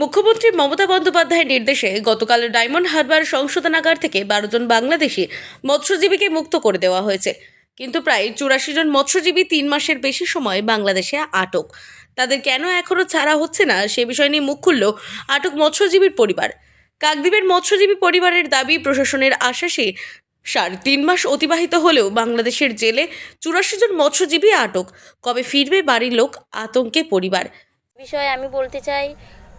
মুখ্যমন্ত্রী মমতা বন্দ্যোপাধ্যায়ের নির্দেশে গতকাল ডায়মন্ড হারবার সংশোধনাগার থেকে বারো জন বাংলাদেশি মৎস্যজীবীকে মুক্ত করে দেওয়া হয়েছে। কিন্তু প্রায় চুরাশি জন মৎস্যজীবী তিন মাসের বেশি সময় বাংলাদেশে আটক। তাদের কেন এখনও ছাড়া হচ্ছে না সে বিষয় নিয়ে মুখ খুলল আটক মৎস্যজীবীর পরিবার। কাকদ্বীপের মৎস্যজীবী পরিবারের দাবি, প্রশাসনের আশ্বাসে সার তিন মাস অতিবাহিত হলেও বাংলাদেশের জেলে চুরাশি জন মৎস্যজীবী আটক। কবে ফিরবে বাড়ির লোক? আতঙ্কে পরিবার। বিষয়ে আমি বলতে চাই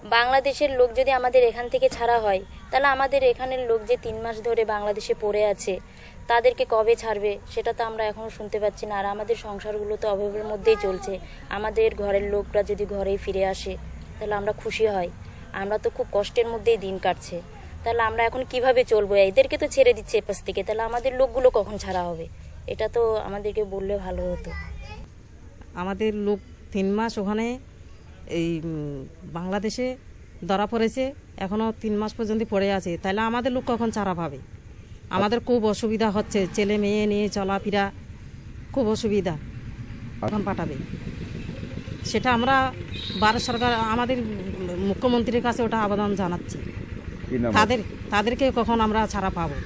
বাংলাদেশের লোক যদি আমাদের এখান থেকে ছাড়া হয়, তাহলে আমাদের এখানের লোক যে তিন মাস ধরে বাংলাদেশে পড়ে আছে, তাদেরকে কবে ছাড়বে? সেটা তো আমরা এখনও শুনতে পাচ্ছি না। আর আমাদের সংসারগুলো তো অভাবের মধ্যেই চলছে। আমাদের ঘরের লোকরা যদি ঘরেই ফিরে আসে, তাহলে আমরা খুশি হই আমরা তো খুব কষ্টের মধ্যেই দিন কাটছে। তাহলে আমরা এখন কীভাবে চলবো? এদেরকে তো ছেড়ে দিচ্ছে এপাশ থেকে। তাহলে আমাদের লোকগুলো কখন ছাড়া হবে? এটা তো আমাদেরকে বললে ভালো হতো। আমাদের লোক তিন মাস ওখানে এই বাংলাদেশে ধরা পড়েছে এখনও তিন মাস পর্যন্ত পড়ে আছে। তাহলে আমাদের লোক কখন ছাড়া পাবে? আমাদের খুব অসুবিধা হচ্ছে ছেলে মেয়ে নিয়ে চলাফেরা খুব অসুবিধা। কখন পাঠাবে? সেটা আমরা ভারত সরকার আমাদের মুখ্যমন্ত্রীর কাছে ওটা আবেদন জানাচ্ছি। তাদের তাদেরকে কখন আমরা ছাড়া পাবো?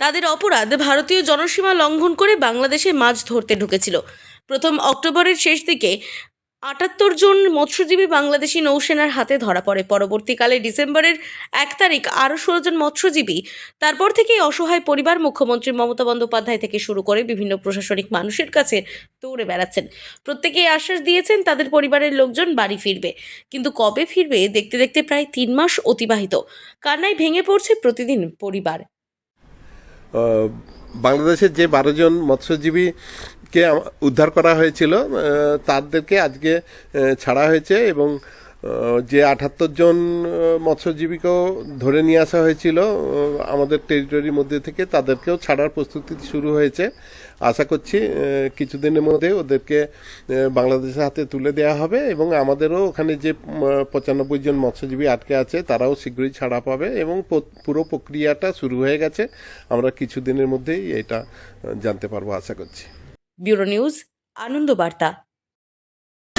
তাদের অপরাধ ভারতীয় জনসীমা লঙ্ঘন করে বাংলাদেশে মাছ ধরতে ঢুকেছিল। প্রথম অক্টোবরের শেষ দিকে আটাত্তর জন মৎস্যজীবী বাংলাদেশি নৌসেনার হাতে ধরা পড়ে। পরবর্তীকালে ডিসেম্বরের এক তারিখ আরও ষোলো জন মৎস্যজীবী, তারপর থেকেই অসহায় পরিবার মুখ্যমন্ত্রী মমতা বন্দ্যোপাধ্যায় থেকে শুরু করে বিভিন্ন প্রশাসনিক মানুষের কাছে দৌড়ে বেড়াচ্ছেন। প্রত্যেকেই আশ্বাস দিয়েছেন তাদের পরিবারের লোকজন বাড়ি ফিরবে। কিন্তু কবে ফিরবে দেখতে দেখতে প্রায় তিন মাস অতিবাহিত। কান্নায় ভেঙে পড়ছে প্রতিদিন পরিবার। বাংলাদেশের যে বারো জন মৎস্যজীবীকে উদ্ধার করা হয়েছিল তাদেরকে আজকে ছাড়া হয়েছে এবং যে আটাত্তর জন মৎস্যজীবীকেও ধরে নিয়ে আসা হয়েছিল আমাদের টেরিটরির মধ্যে থেকে, তাদেরকেও ছাড়ার প্রস্তুতি শুরু হয়েছে। আশা করছি কিছুদিনের মধ্যে ওদেরকে বাংলাদেশের হাতে তুলে দেওয়া হবে এবং আমাদেরও ওখানে যে পঁচানব্বই জন মৎস্যজীবী আটকে আছে, তারাও শীঘ্রই ছাড়া পাবে এবং পুরো প্রক্রিয়াটা শুরু হয়ে গেছে। আমরা কিছুদিনের মধ্যেই এটা জানতে পারব, আশা করছি। ব্যুরো নিউজ, আনন্দ বার্তা।